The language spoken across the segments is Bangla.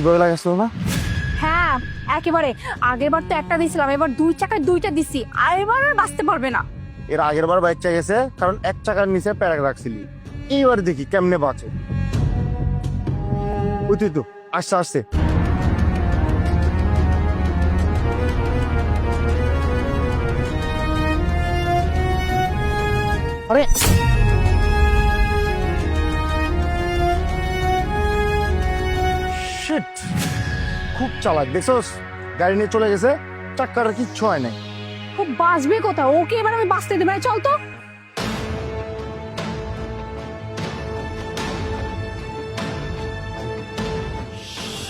কীভাবে লাগাচ্ছিল না? হ্যাঁ একেবারে। আগের বার তো একটা দিছিলাম এবার দুই চাকায় দুইটা দিছি। আর এবার আর বাঁচতে পারবে না। এর আগের বার বাইক চাই গেছে কারণ এক চাকার নিচে প্যারাক রাখছিলি। এইবার দেখি কেমনে বাঁচে। তুই তো আসছে আসছে। আরে Shit! খুব চালাক দেখছোস? গাড়ি নিয়ে চলে গেছে চাক্কাটা কিচ্ছু হয় নাই। খুব বাঁচবে কোথাও ওকে এবার আমি বাঁচতে দেবো চল তো।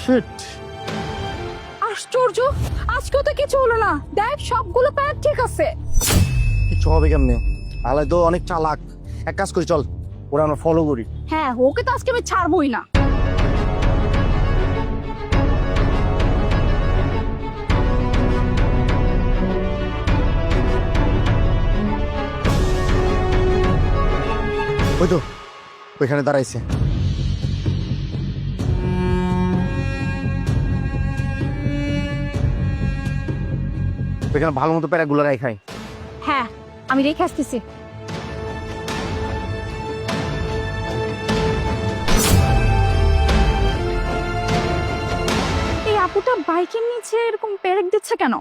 Shit! আশ্চর্য! আজকেও তো কিছু হলো না। দেখ সবগুলো প্যাক ঠিক আছে। কিচ্ছু হবে কেমনে? আলাই তো অনেক চালাক। এক কাজ করি চল ওরা আমরা ফলো করি। হ্যাঁ ওকে তো আজকে আমি ছাড়বই না। ওই তো, ওইখানে দাঁড়াইছে। ওইখানে ভালো মতো প্যারাগুলো রাই খাই হ্যাঁ আমি রেখে আসতেছি। এই আপুটা বাইকের নিচে এরকম পেরেক দিচ্ছে কেন?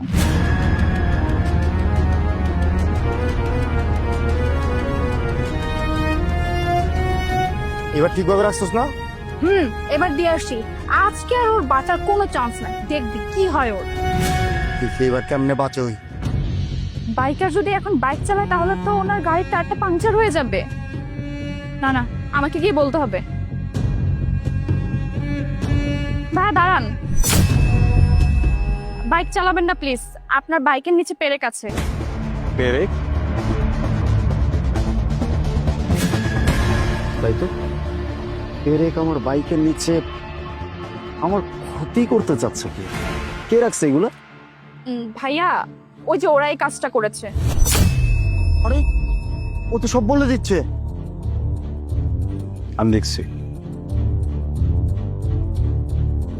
এবার ঠিকভাবে রাখছিস না? হুম এবার দিয়ে আসি আজকে আর ওর বাঁচার কোনো চান্স নাই। দেখবি কি হয় ওর। দেখি এবার কেমনে বাঁচে ওই। বাইকার যদি এখন বাইক চালায় তাহলে তো ওনার গাড়ির টায়ারটা পাংচার হয়ে যাবে। না না আমাকে গিয়ে বলতে হবে। ভাই দাঁড়ান। বাইক চালাবেন না প্লিজ আপনার বাইকের নিচে পেরেক আছে। পেরেক? তাই তো? পেরেক আমার বাইকের নিচে আমার ক্ষতি করতে চাচ্ছে কি? কে রাখছে এগুলো? ভাইয়া ওই যে ওরাই এই কাজটা করেছে। আরে ও তো সব বলে দিচ্ছে। আমি দেখছি।